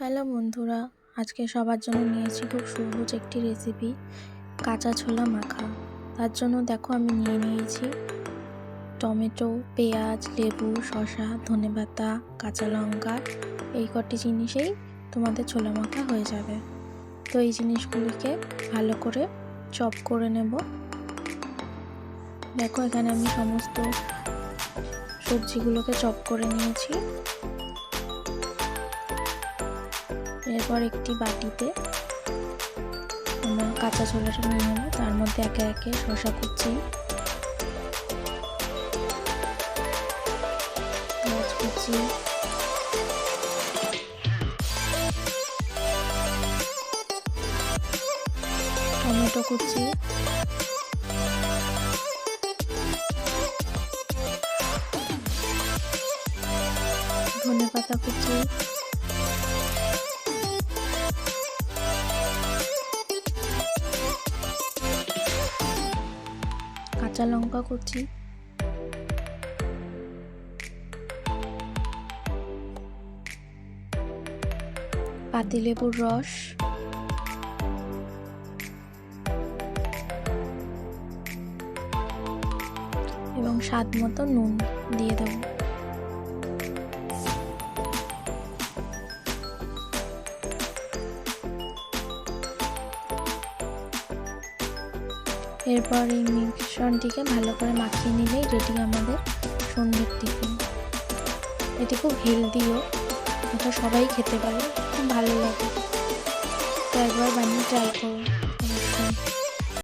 Hello বন্ধুরা, আজকে সবার জন্য নিয়েছি খুব সহজ একটি রেসিপি কাঁচা ছোলা মাখা। তার জন্য দেখো আমি নিয়ে নিয়েছি টমেটো, পেঁয়াজ, লেবু, শসা ধনেপাতা কাঁচা লঙ্কা। এই কটি জিনিসেই তোমাদের ছোলা মাখা হয়ে যাবে। তো এই জিনিসগুলিকে ভালো করে চপ করে নেব। দেখো এখানে আমি সমস্ত সবজিগুলোকে চপ করে নিয়েছি। এরপর একটি বাটিতে আমরা কাঁচা ছোলাটা নিয়ে নেব। তার মধ্যে একে একে শসা কুচি কুচি, টমেটো কুচি ধনে পাতা কুচি কাঁচা লঙ্কা কুচি। পাতিলেবুর রস। এবং স্বাদ মতো নুন দিয়ে দেব। এরপর এই মিশ্রণটিকে ভালো করে মাখিয়ে নিলেই রেডি আমাদের সন্ধ্যের টিফিন। এটি খুব হেলদিও, এটা সবাই খেতে পারে, খুব ভালো লাগে। তো একবার বানিয়ে ট্রাই করুন।